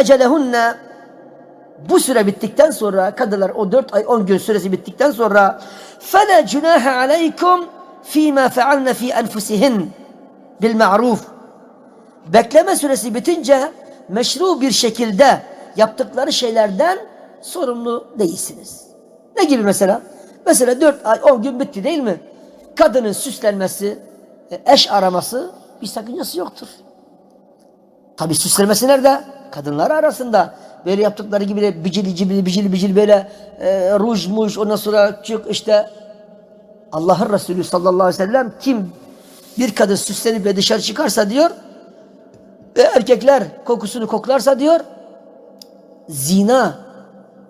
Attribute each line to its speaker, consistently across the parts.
Speaker 1: ecelehunne bu süre bittikten sonra kadınlar o 4 ay 10 gün süresi bittikten sonra fele cünahe aleykum fîmâ fealne fî enfusihin bil ma'ruf bekleme süresi bitince meşru bir şekilde yaptıkları şeylerden sorumlu değilsiniz. Ne gibi mesela? Mesela 4 ay 10 gün bitti değil mi? Kadının süslenmesi, e, eş araması bir sakıncası yoktur. Tabi süslenmesi nerede? Kadınlar arasında. Böyle yaptıkları gibi de bicili cibili bicili bicili böyle e, ruj muj ondan sonra çık işte Allah'ın Resulü sallallahu aleyhi ve sellem kim bir kadın süslenip ve dışarı çıkarsa diyor ve erkekler kokusunu koklarsa diyor zina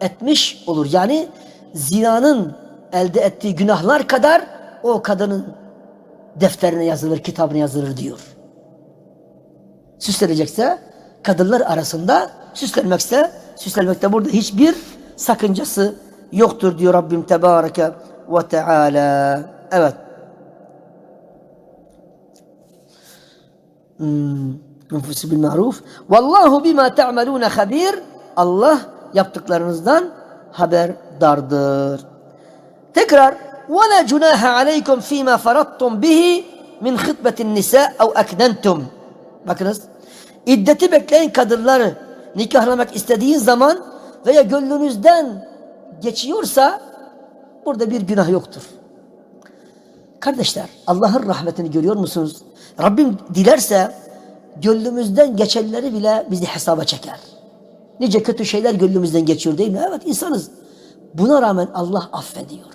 Speaker 1: etmiş olur. Yani zinanın elde ettiği günahlar kadar o kadının defterine yazılır, kitabına yazılır diyor. Süslenecekse kadınlar arasında süslenmekse süslenmekte burada hiçbir sakıncası yoktur diyor Rabbim Tebareke ve Teala. Evet. Enfusu bil maruf. Vallahu bima ta'malun habir. Allah yaptıklarınızdan haberdardır. Tekrar وَلَا جُنَاهَ عَلَيْكُمْ ف۪ي مَا فَرَطْتُمْ بِهِ مِنْ خِطْبَةِ النِّسَاءِ اَوْ اَكْنَنْتُمْ Bakınız. İddeti bekleyen kadınları nikahlamak istediğin zaman veya gönlünüzden geçiyorsa burada bir günah yoktur. Kardeşler Allah'ın rahmetini görüyor musunuz? Rabbim dilerse gönlümüzden geçenleri bile bizi hesaba çeker. Nice kötü şeyler gönlümüzden geçiyor değil mi? Evet insanız. Buna rağmen Allah affediyor.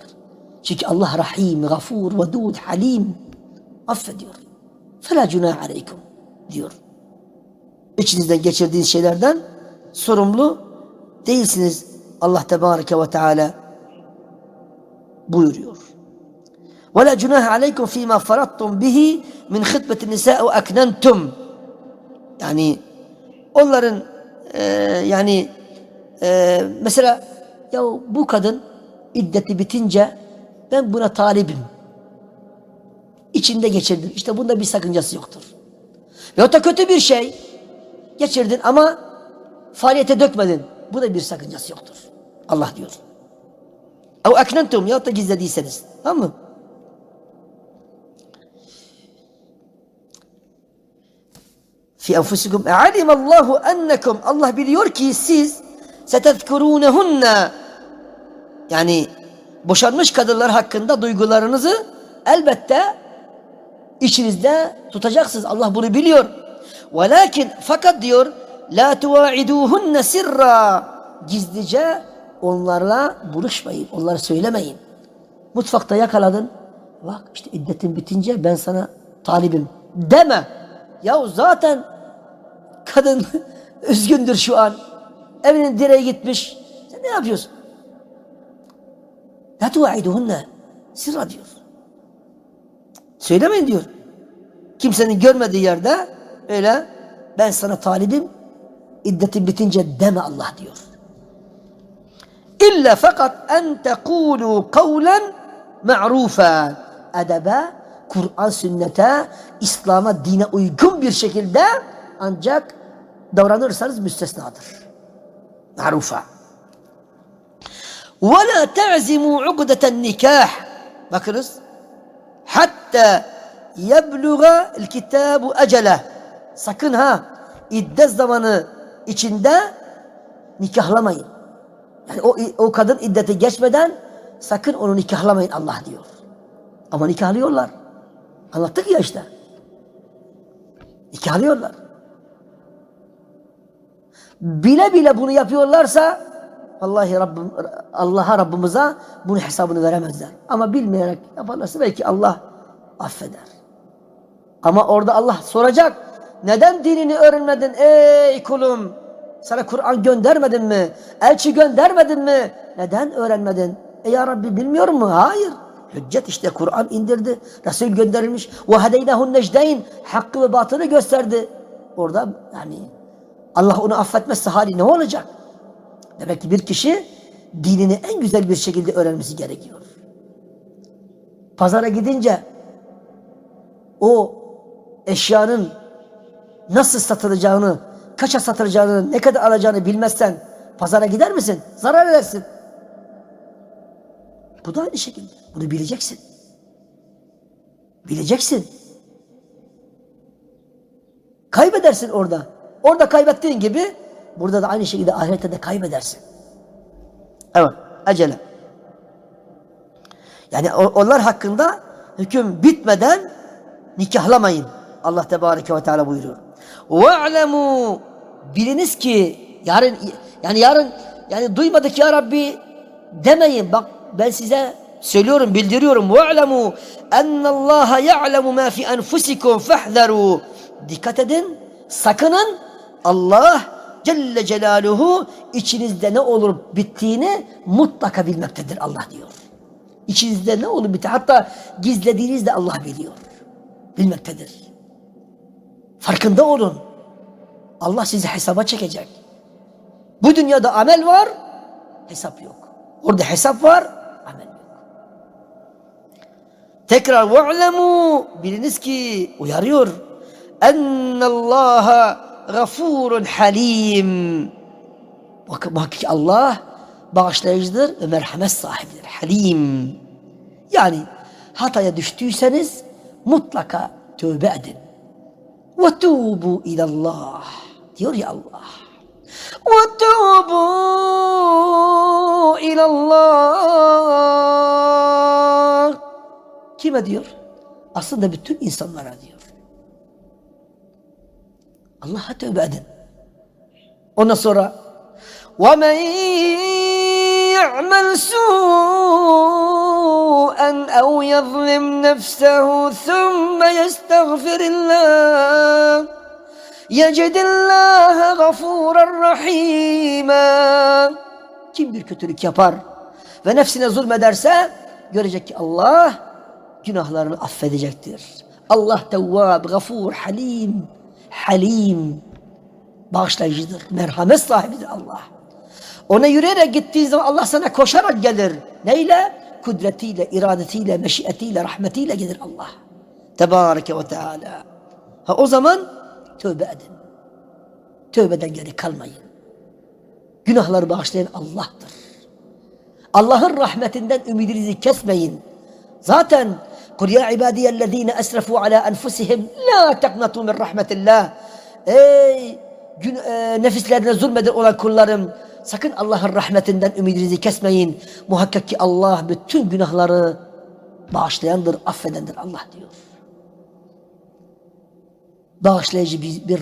Speaker 1: Çünkü Allah rahim, gafur, vedud, halim affediyor. Fela cunah aleykum diyor İçinizden geçirdiğiniz şeylerden sorumlu değilsiniz. Allah Tebareke ve Teala buyuruyor. وَلَا جُنَاهَ عَلَيْكُمْ ف۪ي مَا فَرَطْتُمْ بِهِ مِنْ خِطْبَةِ النِّسَاءِ وَاَكْنَنْتُمْ Yani onların e, yani e, mesela ya bu kadın iddeti bitince ben buna talibim. İçinde geçirdin. İşte bunda bir sakıncası yoktur. Veyahut da kötü bir şey geçirdin ama faaliyete dökmedin. Bu da bir sakıncası yoktur. Allah diyor. Ev eknentum ya da gizlediyseniz. Tamam mı? Fi enfusikum alimallahu ennekum Allah biliyor ki siz setezkurunehunne yani boşanmış kadınlar hakkında duygularınızı elbette içinizde tutacaksınız. Allah bunu biliyor. Velakin fakat diyor la tuvaiduhunne sirra gizlice onlarla buluşmayın. Onları söylemeyin. Mutfakta yakaladın. Bak işte iddetin bitince ben sana talibim deme. Ya zaten kadın üzgündür şu an. Evinin direği gitmiş. Sen ne yapıyorsun? La tuvaiduhunne sirra diyor. Söylemeyin diyor. Kimsenin görmediği yerde Öyle ben sana talibim iddetin bitince deme Allah diyor. İlla fakat en tekulu kavlen ma'rufen. Edebe, Kur'an sünnete, İslam'a, dine uygun bir şekilde ancak davranırsanız müstesnadır. Ma'rufa. Ve la te'zimu ugdeten nikah. Bakınız. Hatta yebluğa el kitabu ecele. Sakın ha iddet zamanı içinde nikahlamayın. Yani o, o kadın iddeti geçmeden sakın onu nikahlamayın Allah diyor. Ama nikahlıyorlar. Anlattık ya işte. Nikahlıyorlar. Bile bile bunu yapıyorlarsa Vallahi Rabbim, Allah'a Rabbimize bunun hesabını veremezler. Ama bilmeyerek yaparlarsa belki Allah affeder. Ama orada Allah soracak. Neden dinini öğrenmedin ey kulum? Sana Kur'an göndermedin mi? Elçi göndermedin mi? Neden öğrenmedin? E ya Rabbi bilmiyor mu? Hayır. Hüccet işte Kur'an indirdi. Resul gönderilmiş. Ve hedeynehun necdeyn. Hakkı ve batılı gösterdi. Orada yani Allah onu affetmezse hali ne olacak? Demek ki bir kişi dinini en güzel bir şekilde öğrenmesi gerekiyor. Pazara gidince o eşyanın nasıl satılacağını kaça satılacağını, ne kadar alacağını bilmezsen pazara gider misin? Zarar edersin. Bu da aynı şekilde. Bunu bileceksin. Bileceksin. Kaybedersin orada. Orada kaybettiğin gibi burada da aynı şekilde ahirette de kaybedersin. Evet, acele. Yani onlar hakkında hüküm bitmeden nikahlamayın. Allah Tebareke ve Teala buyuruyor ve'lemu biliniz ki yarın yani yarın yani duymadık ya Rabbi demeyin. Bak ben size söylüyorum, bildiriyorum. Ve'lemu ennallaha ya'lemu ma fi enfusikum fehzeru. Dikkat edin, sakının. Allah Celle Celaluhu içinizde ne olup bittiğini mutlaka bilmektedir Allah diyor. İçinizde ne olup bitti. Hatta gizlediğiniz de Allah biliyor. Bilmektedir. Farkında olun. Allah sizi hesaba çekecek. Bu dünyada amel var, hesap yok. Orada hesap var, amel yok. Tekrar ve'lemu biliniz ki uyarıyor. Ennallaha gafurun halim. Bak, bak ki Allah bağışlayıcıdır ve merhamet sahibidir. Halim. Yani hataya düştüyseniz mutlaka tövbe edin. Ve tubu ilallah. Diyor ya Allah. Ve tubu ilallah. Kime diyor? Aslında bütün insanlara diyor. Allah'a tövbe edin. Ondan sonra وَمَنْ يَعْمَلْ سُوءًا أَوْ يَظْلِمْ نَفْسَهُ ثُمَّ يَسْتَغْفِرِ اللّٰهِ يَجِدِ اللّٰهَ غَفُورًا رَحِيمًا Kim bir kötülük yapar ve nefsine zulmederse görecek ki Allah günahlarını affedecektir. Allah tevvab, gafur, halim, halim, bağışlayıcıdır, merhamet sahibidir Allah. Ona yürüyerek gittiğin zaman Allah sana koşarak gelir. Neyle? Kudretiyle, iradetiyle, meşiyetiyle, rahmetiyle gelir Allah. Tebareke ve Teala. Ha o zaman tövbe edin. Tövbeden geri kalmayın. Günahları bağışlayan Allah'tır. Allah'ın rahmetinden ümidinizi kesmeyin. Zaten kul ya ibadiyellezine esrafu ala enfusihim la teknatu min rahmetillah. Ey gün, e, nefislerine zulmeden olan kullarım sakın Allah'ın rahmetinden ümidinizi kesmeyin. Muhakkak ki Allah bütün günahları bağışlayandır, affedendir Allah diyor. Bağışlayıcı bir, bir